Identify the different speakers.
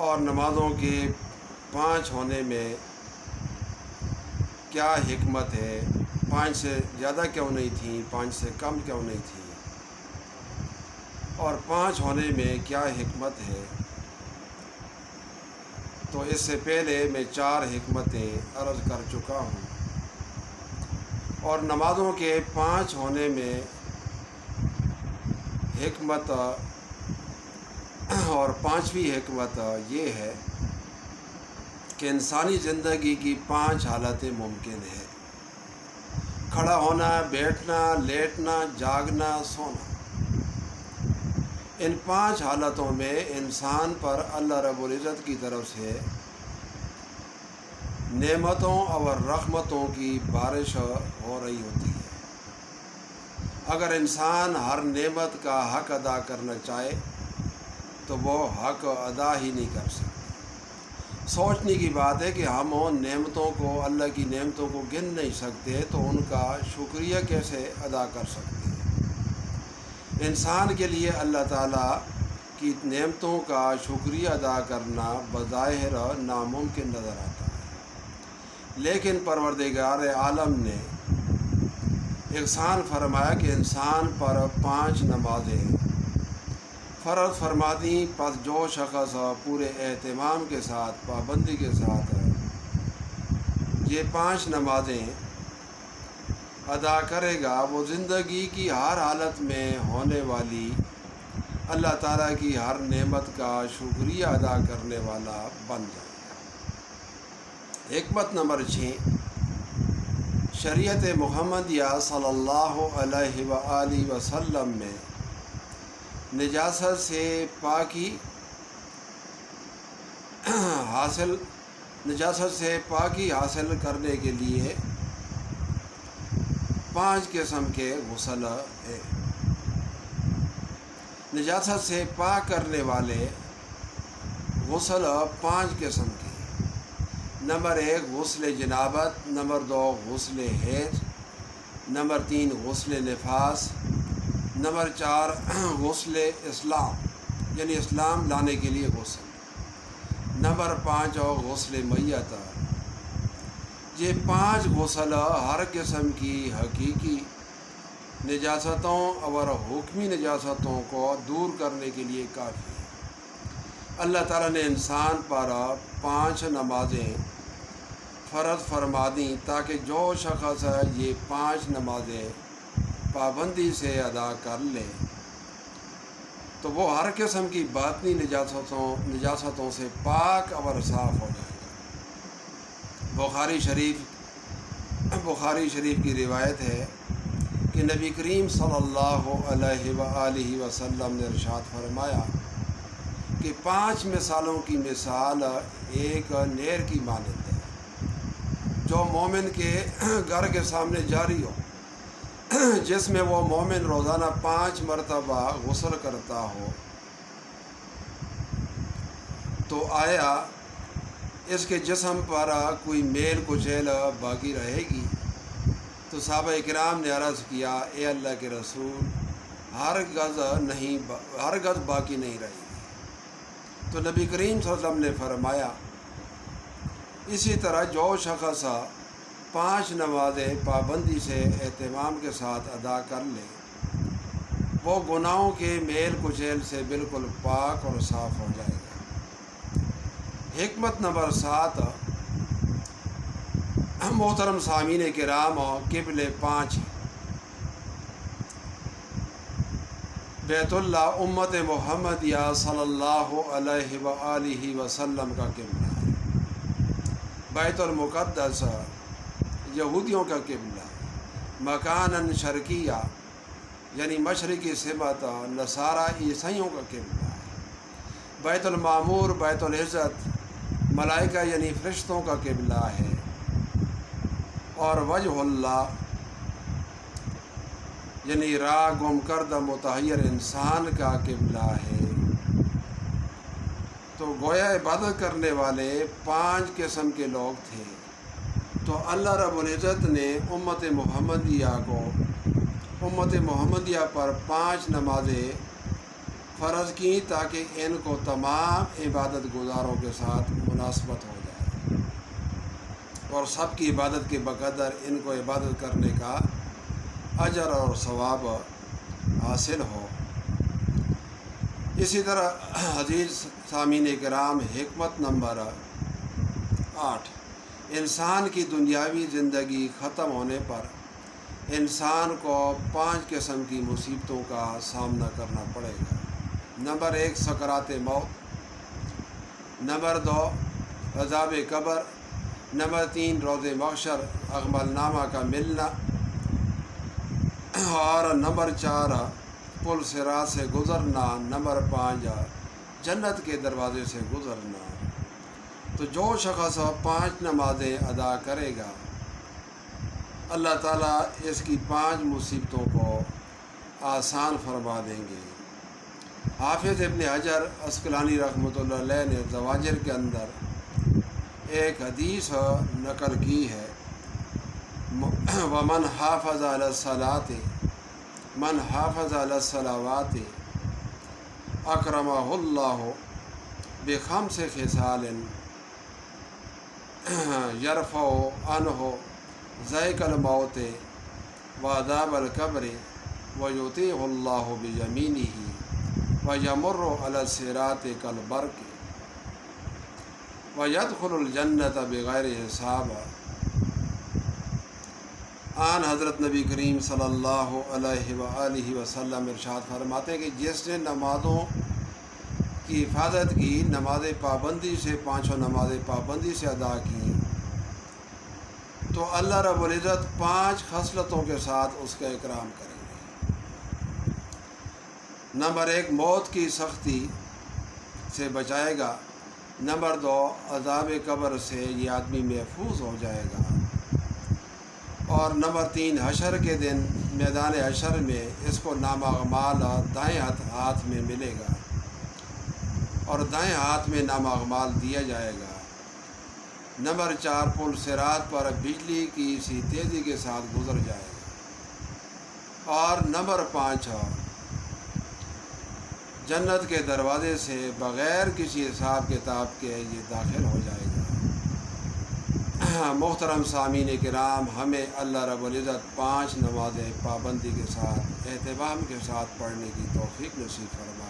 Speaker 1: اور نمازوں کے پانچ ہونے میں کیا حکمت ہے؟ پانچ سے زیادہ کیوں نہیں تھیں پانچ سے کم کیوں نہیں تھیں اور پانچ ہونے میں کیا حکمت ہے؟ تو اس سے پہلے میں چار حکمتیں عرض کر چکا ہوں۔ اور نمازوں کے پانچ ہونے میں حکمت اور پانچویں حکمت یہ ہے کہ انسانی زندگی کی پانچ حالتیں ممکن ہیں۔ کھڑا ہونا، بیٹھنا، لیٹنا، جاگنا، سونا۔ ان پانچ حالتوں میں انسان پر اللہ رب العزت کی طرف سے نعمتوں اور رحمتوں کی بارش ہو رہی ہوتی ہے۔ اگر انسان ہر نعمت کا حق ادا کرنا چاہے تو وہ حق ادا ہی نہیں کر سکتے۔ سوچنے کی بات ہے کہ ہم ان نعمتوں کو، اللہ کی نعمتوں کو گن نہیں سکتے تو ان کا شکریہ کیسے ادا کر سکتے ہیں؟ انسان کے لیے اللہ تعالیٰ کی نعمتوں کا شکریہ ادا کرنا بظاہر ناممکن نظر آتا ہے۔ لیکن پروردگار عالم نے احسان فرمایا کہ انسان پر پانچ نمازیں فرض فرما دیں پس جو شخص پورے اہتمام کے ساتھ، پابندی کے ساتھ یہ پانچ نمازیں ادا کرے گا، وہ زندگی کی ہر حالت میں ہونے والی، اللہ تعالیٰ کی ہر نعمت کا شکریہ ادا کرنے والا بن جائے گا۔ حکمت نمبر چھ، شریعت محمد یا صلی اللہ علیہ و وسلم میں نجاست سے پاکی حاصل نجاست سے پاکی حاصل کرنے کے لیے پانچ قسم کے غسل ہے نجاست سے پاک کرنے والے غسل پانچ قسم کے نمبر ایک، غسل جنابت، نمبر دو، غسل حیض، نمبر تین، غسل نفاس نمبر چار، غسل اسلام یعنی اسلام لانے کے لیے غسل۔ نمبر پانچ، اور غسل میت۔ یہ پانچ غسل ہر قسم کی حقیقی نجاستوں اور حکمی نجاستوں کو دور کرنے کے لیے کافی ہے۔ اللہ تعالیٰ نے انسان پر پانچ نمازیں فرض فرما دیں تاکہ جو شخص ہے یہ پانچ نمازیں پابندی سے ادا کر لیں۔ تو وہ ہر قسم کی باطنی نجاستوں نجاستوں سے پاک اور صاف ہو جائے گا۔ بخاری شریف بخاری شریف کی روایت ہے کہ نبی کریم صلی اللہ علیہ وآلہ وسلم نے ارشاد فرمایا کہ پانچ مثالوں کی مثال ایک نیر کی مانند ہے، جو مومن کے گھر کے سامنے جاری ہو۔ جس میں وہ مومن روزانہ پانچ مرتبہ غسل کرتا ہو۔ تو آیا اس کے جسم پر کوئی میل کو جیل باقی رہے گی؟ تو صحابہ اکرام نے عرض کیا، اے اللہ کے رسول ہر گز نہیں ہر غز باقی نہیں رہے گی۔ تو نبی کریم صلی اللہ علیہ وسلم نے فرمایا، اسی طرح جو شخص پانچ نمازیں پابندی سے اہتمام کے ساتھ ادا کر لے وہ گناہوں کے میل کچیل سے بالکل پاک اور صاف ہو جائے گا۔ حکمت نمبر سات۔ محترم سامعین کرام اور قبل پانچ۔ بیت اللہ امت محمد یا صلی اللہ علیہ وآلہ وسلم کا قبلہ۔ ہے بیت المقدس۔ یہودیوں کا قبلہ مکان شرقیہ یعنی مشرقی سمت، نصارہ، عیسائیوں کا قبلہ ہے۔ بیت المعمور، بیت العزت، ملائکہ یعنی فرشتوں کا قبلہ ہے۔ اور وجہ اللہ یعنی راہ گم کردہ متحیر انسان کا قبلہ ہے۔ تو گویا عبادت کرنے والے پانچ قسم کے لوگ تھے۔ تو اللہ رب العزت نے امت محمدیہ کو امت محمدیہ پر پانچ نمازیں فرض کی تاکہ ان کو تمام عبادت گزاروں کے ساتھ مناسبت ہو جائے اور سب کی عبادت کے بقدر ان کو عبادت کرنے کا اجر اور ثواب حاصل ہو۔ اسی طرح حدیث سامعین کرام حکمت نمبر آٹھ۔ انسان کی دنیاوی زندگی ختم ہونے پر انسان کو پانچ قسم کی مصیبتوں کا سامنا کرنا پڑے گا۔ نمبر ایک، سکرات موت۔ نمبر دو، عذاب قبر۔ نمبر تین، روز مخشر اغمل نامہ کا ملنا۔ اور نمبر چار، پل سرات سے گزرنا۔ نمبر پانچ، جنت کے دروازے سے گزرنا۔ تو جو شخص پانچ نمازیں ادا کرے گا، اللہ تعالیٰ اس کی پانچ مصیبتوں کو آسان فرما دیں گے۔ حافظ ابن حجر اسکلانی رحمۃ اللہ علیہ نے زواجر کے اندر ایک حدیث نقل کی ہے، ومن حافظ علیہ من حافظ علیہ الصلاوات اکرمہ اللہ بخم سے خسال یرف و ان ہو ذیک الموت و القبر و یوتی اللہ بمینی ہی و یمر السرات کل برق و یدخل الجنت بغیر حساب. آن حضرت نبی کریم صلی اللہ علیہ وآلہ وسلم ارشاد فرماتے کہ جس نے نمازوں کی حفاظت کی، نماز پابندی سے پانچوں نماز پابندی سے ادا کی۔ تو اللہ رب العزت پانچ خصلتوں کے ساتھ اس کا اکرام کریں گے۔ نمبر ایک، موت کی سختی سے بچائے گا۔ نمبر دو، عذاب قبر سے یہ آدمی محفوظ ہو جائے گا۔ اور نمبر تین، حشر کے دن، میدان حشر میں اس کو نام اغمال دائیں ہاتھ ہاتھ میں ملے گا۔ اور دائیں ہاتھ میں ناماغمال دیا جائے گا۔ نمبر چار، پل سرات پر بجلی کی سی تیزی کے ساتھ گزر جائے۔ گا اور نمبر پانچ ہاں، جنت کے دروازے سے بغیر کسی حساب کتاب کے یہ داخل ہو جائے گا۔ محترم سامعین کرام، ہمیں اللہ رب العزت پانچ نمازیں پابندی کے ساتھ، اہتمام کے ساتھ پڑھنے کی توفیق نصیب فرمائے۔